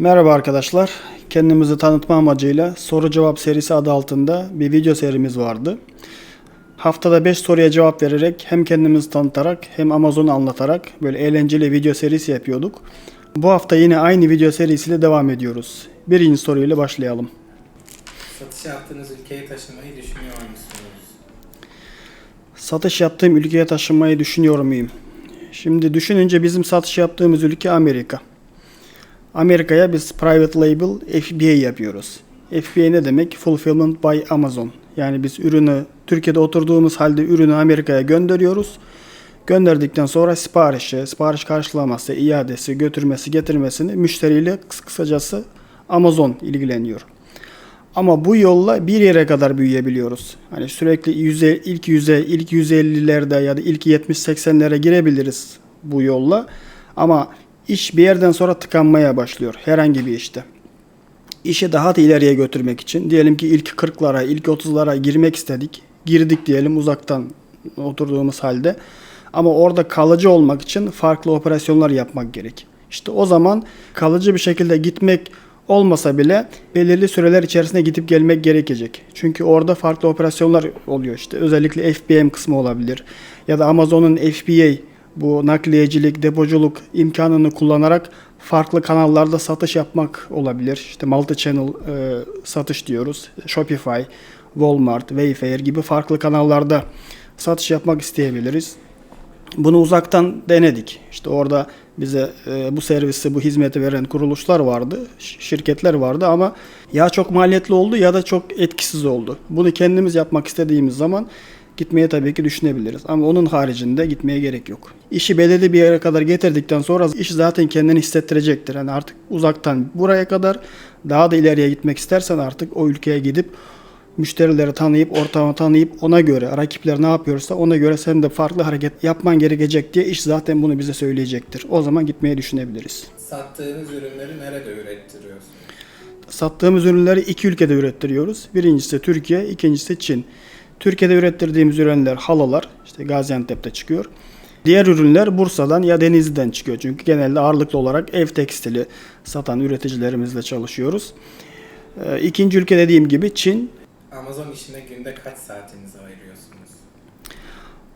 Merhaba arkadaşlar. Kendimizi tanıtma amacıyla soru cevap serisi adı altında bir video serimiz vardı. Haftada 5 soruya cevap vererek hem kendimizi tanıtarak hem Amazon'u anlatarak böyle eğlenceli video serisi yapıyorduk. Bu hafta yine aynı video serisiyle devam ediyoruz. Birinci soruyla başlayalım. Satış yaptığınız ülkeye taşınmayı düşünüyor musunuz? Satış yaptığım ülkeye taşınmayı düşünüyor muyum? Şimdi düşününce bizim satış yaptığımız ülke Amerika. Amerika'ya biz private label FBA yapıyoruz. FBA ne demek? Fulfillment by Amazon. Yani biz ürünü Türkiye'de oturduğumuz halde ürünü Amerika'ya gönderiyoruz. Gönderdikten sonra siparişi, sipariş karşılaması, iadesi, götürmesi, getirmesini müşteriyle kıs- kısacası Amazon ilgileniyor. Ama bu yolla bir yere kadar büyüyebiliyoruz. Hani sürekli yüze, ilk yüze, ilk 150'lerde ya da ilk 70-80'lere girebiliriz bu yolla. Ama iş bir yerden sonra tıkanmaya başlıyor herhangi bir işte. İşi daha da ileriye götürmek için diyelim ki ilk 40'lara, ilk 30'lara girmek istedik. Girdik diyelim uzaktan oturduğumuz halde. Ama orada kalıcı olmak için farklı operasyonlar yapmak gerek. İşte o zaman kalıcı bir şekilde gitmek olmasa bile belirli süreler içerisinde gidip gelmek gerekecek. Çünkü orada farklı operasyonlar oluyor işte. Özellikle FBM kısmı olabilir. Ya da Amazon'un FBA bu nakliyecilik, depoculuk imkanını kullanarak farklı kanallarda satış yapmak olabilir. İşte multi channel e, satış diyoruz. Shopify, Walmart, Wayfair gibi farklı kanallarda satış yapmak isteyebiliriz. Bunu uzaktan denedik. İşte orada bize e, bu servisi, bu hizmeti veren kuruluşlar vardı, şirketler vardı ama ya çok maliyetli oldu ya da çok etkisiz oldu. Bunu kendimiz yapmak istediğimiz zaman gitmeye tabii ki düşünebiliriz. Ama onun haricinde gitmeye gerek yok. İşi belirli bir yere kadar getirdikten sonra iş zaten kendini hissettirecektir. Yani artık uzaktan buraya kadar daha da ileriye gitmek istersen artık o ülkeye gidip müşterileri tanıyıp, ortamı tanıyıp ona göre rakipler ne yapıyorsa ona göre sen de farklı hareket yapman gerekecek diye iş zaten bunu bize söyleyecektir. O zaman gitmeye düşünebiliriz. Sattığınız ürünleri nerede ürettiriyorsunuz? Sattığımız ürünleri iki ülkede ürettiriyoruz. Birincisi Türkiye, ikincisi Çin. Türkiye'de ürettirdiğimiz ürünler halalar, işte Gaziantep'te çıkıyor. Diğer ürünler Bursa'dan ya Denizli'den çıkıyor. Çünkü genelde ağırlıklı olarak ev tekstili satan üreticilerimizle çalışıyoruz. Ee, İkinci ülke dediğim gibi Çin. Amazon işine günde kaç saatinizi ayırıyorsunuz?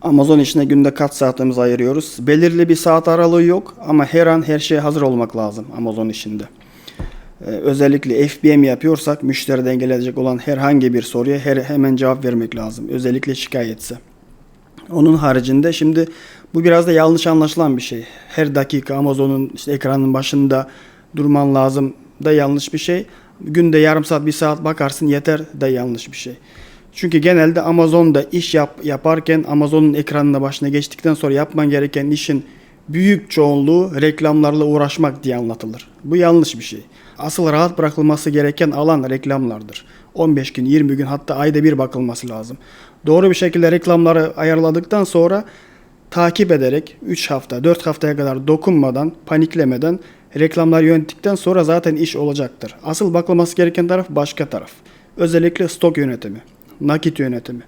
Amazon işine günde kaç saatimiz ayırıyoruz? Belirli bir saat aralığı yok ama her an her şeye hazır olmak lazım Amazon işinde. Ee, özellikle FBM yapıyorsak müşteriden gelecek olan herhangi bir soruya her, hemen cevap vermek lazım. Özellikle şikayetse. Onun haricinde şimdi bu biraz da yanlış anlaşılan bir şey. Her dakika Amazon'un işte ekranın başında durman lazım da yanlış bir şey. Günde yarım saat bir saat bakarsın yeter de yanlış bir şey. Çünkü genelde Amazon'da iş yap, yaparken Amazon'un ekranına başına geçtikten sonra yapman gereken işin büyük çoğunluğu reklamlarla uğraşmak diye anlatılır. Bu yanlış bir şey. Asıl rahat bırakılması gereken alan reklamlardır. 15 gün, 20 gün hatta ayda bir bakılması lazım. Doğru bir şekilde reklamları ayarladıktan sonra takip ederek 3 hafta, 4 haftaya kadar dokunmadan, paniklemeden reklamlar yönettikten sonra zaten iş olacaktır. Asıl bakılması gereken taraf başka taraf. Özellikle stok yönetimi, nakit yönetimi.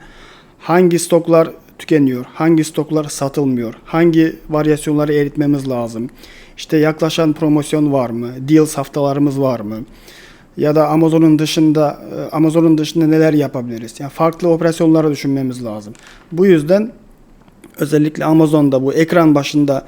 Hangi stoklar tükeniyor, hangi stoklar satılmıyor, hangi varyasyonları eritmemiz lazım. İşte yaklaşan promosyon var mı, deals haftalarımız var mı? Ya da Amazon'un dışında e, Amazon'un dışında neler yapabiliriz? Yani farklı operasyonları düşünmemiz lazım. Bu yüzden özellikle Amazon'da bu ekran başında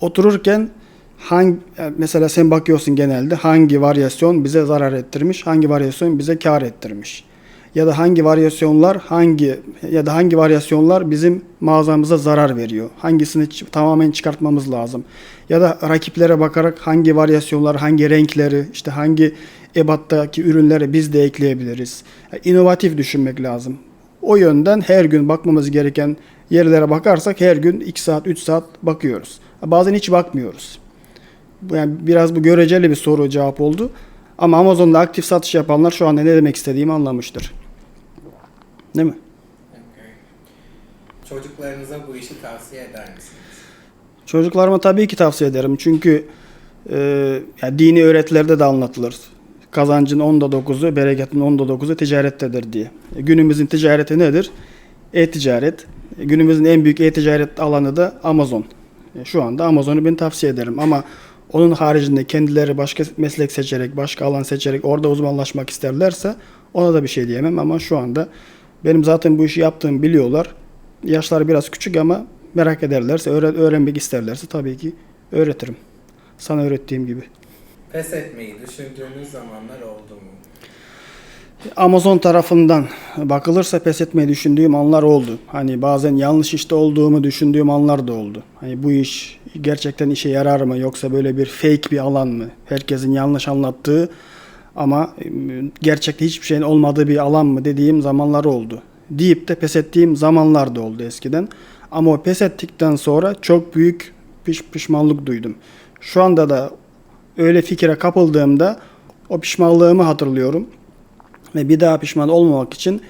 otururken hangi yani mesela sen bakıyorsun genelde hangi varyasyon bize zarar ettirmiş, hangi varyasyon bize kar ettirmiş. Ya da hangi varyasyonlar hangi ya da hangi varyasyonlar bizim mağazamıza zarar veriyor. Hangisini tamamen çıkartmamız lazım. Ya da rakiplere bakarak hangi varyasyonlar, hangi renkleri, işte hangi ebattaki ürünleri biz de ekleyebiliriz. Yani inovatif düşünmek lazım. O yönden her gün bakmamız gereken yerlere bakarsak her gün 2 saat 3 saat bakıyoruz. Bazen hiç bakmıyoruz. Yani biraz bu göreceli bir soru cevap oldu. Ama Amazon'da aktif satış yapanlar şu anda ne demek istediğimi anlamıştır. Değil mi? Çocuklarınıza bu işi tavsiye eder misiniz? Çocuklarıma tabii ki tavsiye ederim. Çünkü e, yani dini öğretilerde de anlatılır. Kazancın onda dokuzu, bereketin onda dokuzu ticarettedir diye. E, günümüzün ticareti nedir? E-ticaret. E, günümüzün en büyük e-ticaret alanı da Amazon. E, şu anda Amazon'u ben tavsiye ederim ama Onun haricinde kendileri başka meslek seçerek, başka alan seçerek orada uzmanlaşmak isterlerse ona da bir şey diyemem ama şu anda benim zaten bu işi yaptığımı biliyorlar. Yaşları biraz küçük ama merak ederlerse, öğre- öğrenmek isterlerse tabii ki öğretirim. Sana öğrettiğim gibi. Pes etmeyi düşündüğünüz zamanlar oldu mu? Amazon tarafından bakılırsa pes etmeyi düşündüğüm anlar oldu. Hani bazen yanlış işte olduğumu düşündüğüm anlar da oldu. Hani bu iş gerçekten işe yarar mı yoksa böyle bir fake bir alan mı? Herkesin yanlış anlattığı ama e, gerçekte hiçbir şeyin olmadığı bir alan mı dediğim zamanlar oldu. Deyip de pes ettiğim zamanlar da oldu eskiden. Ama o pes ettikten sonra çok büyük piş, pişmanlık duydum. Şu anda da öyle fikre kapıldığımda o pişmanlığımı hatırlıyorum ve bir daha pişman olmamak için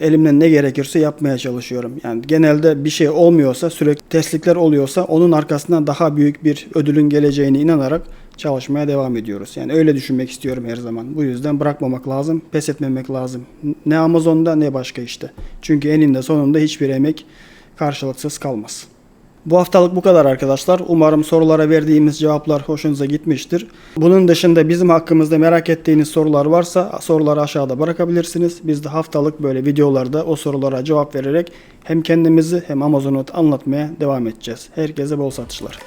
elimden ne gerekirse yapmaya çalışıyorum. Yani genelde bir şey olmuyorsa, sürekli terslikler oluyorsa onun arkasından daha büyük bir ödülün geleceğine inanarak çalışmaya devam ediyoruz. Yani öyle düşünmek istiyorum her zaman. Bu yüzden bırakmamak lazım, pes etmemek lazım. Ne Amazon'da ne başka işte. Çünkü eninde sonunda hiçbir emek karşılıksız kalmaz. Bu haftalık bu kadar arkadaşlar. Umarım sorulara verdiğimiz cevaplar hoşunuza gitmiştir. Bunun dışında bizim hakkımızda merak ettiğiniz sorular varsa soruları aşağıda bırakabilirsiniz. Biz de haftalık böyle videolarda o sorulara cevap vererek hem kendimizi hem Amazon'u anlatmaya devam edeceğiz. Herkese bol satışlar.